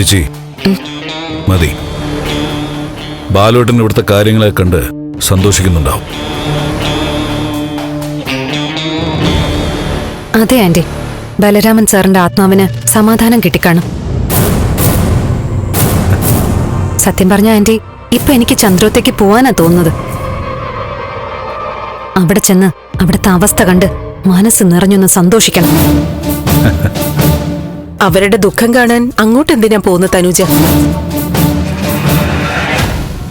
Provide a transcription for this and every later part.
ചേച്ചി. മതി. ബാലോട്ടൻ ഇവിടുത്തെ കാര്യങ്ങളെ കണ്ട് സന്തോഷിക്കുന്നുണ്ടാവും. അതെ ആന്റി. ബലരാമൻ സാറിന്റെ ആത്മാവിന് സമാധാനം കിട്ടിക്കാണും. സത്യം പറഞ്ഞ ആന്റി ഇപ്പൊ എനിക്ക് ചന്ദ്രോത്തേക്ക് പോവാനാ തോന്നുന്നത്. അവിടെ ചെന്ന് അവിടുത്തെ അവസ്ഥ കണ്ട് മനസ്സ് നിറഞ്ഞൊന്ന് സന്തോഷിക്കണം. അവരുടെ ദുഃഖം കാണാൻ അങ്ങോട്ട് എന്തിനാ പോകുന്ന തനുജ?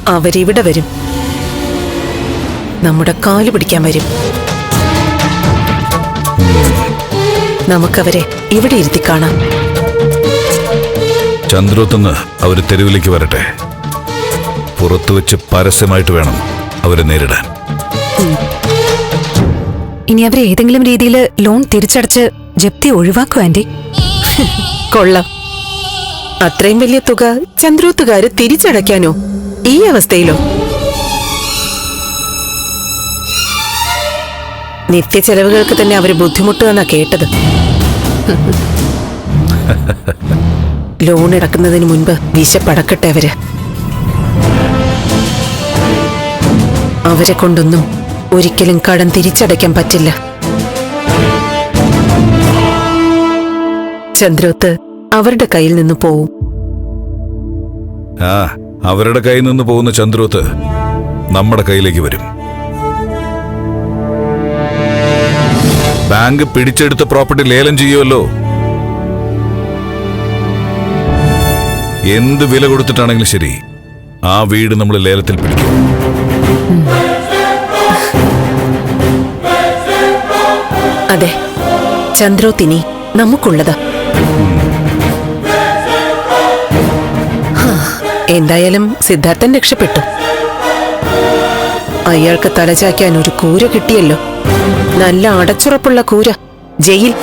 അവരിവിടെ വരും. നമ്മുടെ കാൽ പിടിക്കാൻ വരും. നമുക്കവരെ ഇവിടെ ഇരുത്തി കാണാം. ചന്ദ്രോത്തുനിന്ന് അവർ തെരുവിലേക്ക് വരട്ടെ. പുറത്തു വെച്ച് പരസ്യമായിട്ട് വേണം അവരെ നേരിടാൻ. ഇനി അവരെ ഏതെങ്കിലും രീതിയിൽ ലോൺ തിരിച്ചടച്ച് ജപ്തി ഒഴിവാക്കൂ കൊള്ളാം. അത്രയും വലിയ തുക ചന്ദ്രൂത്തുകാര് തിരിച്ചടയ്ക്കാനോ ഈ അവസ്ഥയിലോ? നിത്യ ചെലവുകൾക്ക് തന്നെ അവർ ബുദ്ധിമുട്ടുമെന്നാ കേട്ടത്. ലോൺ ഇടക്കുന്നതിന് മുൻപ് വിശപ്പടക്കട്ടെ അവർ. അവരെ കൊണ്ടൊന്നും ഒരിക്കലും കടം തിരിച്ചടയ്ക്കാൻ പറ്റില്ല. ചന്ദ്രോത്ത് അവരുടെ കയ്യിൽ നിന്ന് പോവും. ആ അവരുടെ കയ്യിൽ നിന്ന് പോകുന്ന ചന്ദ്രോത്ത് നമ്മുടെ കയ്യിലേക്ക് വരും. ബാങ്ക് പിടിച്ചെടുത്ത പ്രോപ്പർട്ടി ലേലം ചെയ്യുമല്ലോ എന്ത് വില കൊടുത്തിട്ടാണെങ്കിലും ശരി ആ വീട് നമ്മൾ ലേലത്തിൽ പിടിക്കും. അതെ ചന്ദ്രോത്തിനി നമുക്കുള്ളതാ. എന്തായാലും സിദ്ധാർത്ഥൻ രക്ഷപ്പെട്ടു. അയാൾക്ക് തലചായ്ക്കാൻ ഒരു കൂര കിട്ടിയല്ലോ. നല്ല അടച്ചുറപ്പുള്ള കൂര. ജയിൽ.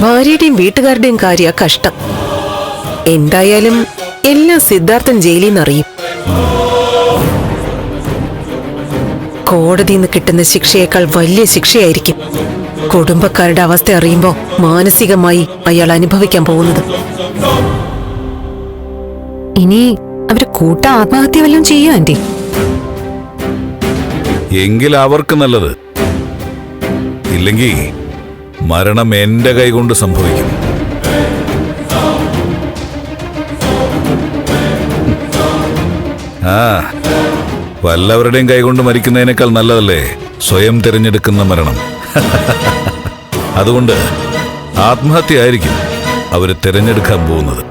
ഭാര്യയുടെയും വീട്ടുകാരുടെയും കാര്യ കഷ്ടം. എന്തായാലും എല്ലാം സിദ്ധാർത്ഥൻ ജയിലിൽ നിന്നറിയും കോടതിയിൽ നിന്ന് കിട്ടുന്ന ശിക്ഷയേക്കാൾ വലിയ ശിക്ഷയായിരിക്കും. കുടുംബക്കാരുടെ അവസ്ഥ അറിയുമ്പോൾ മാനസികമായി അയാൾ അനുഭവിക്കാൻ പോകുന്നത്. ഇനി അവർ കൂട്ട ആത്മഹത്യ വല്ലതും ചെയ്യോ ആന്റി? എങ്കിൽ അവർക്ക് നല്ലത്. ഇല്ലെങ്കിൽ മരണം എന്റെ കൈകൊണ്ട് സംഭവിക്കും. ആ വല്ലവരുടെയും കൈകൊണ്ട് മരിക്കുന്നതിനേക്കാൾ നല്ലതല്ലേ? സ്വയം തിരഞ്ഞെടുക്കുന്ന മരണം. അതുകൊണ്ട് ആത്മഹത്യ ആയിരിക്കും അവർ തിരഞ്ഞെടുക്കാൻ പോകുന്നത്.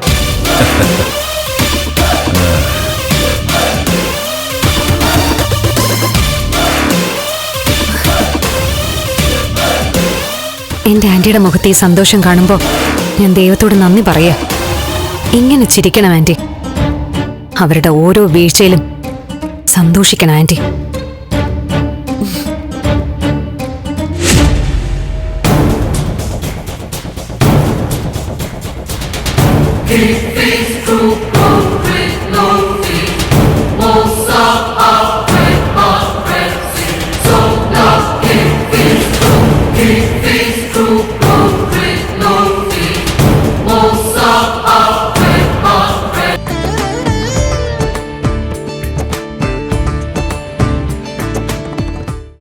എന്റെ ആന്റിയുടെ മുഖത്ത് ഈ സന്തോഷം കാണുമ്പോ ഞാൻ ദൈവത്തോട് നന്ദി പറയാ. ഇങ്ങനെ ചിരിക്കണം ആന്റി. അവരുടെ ഓരോ വീഴ്ചയിലും സന്തോഷിക്കണം ആന്റി.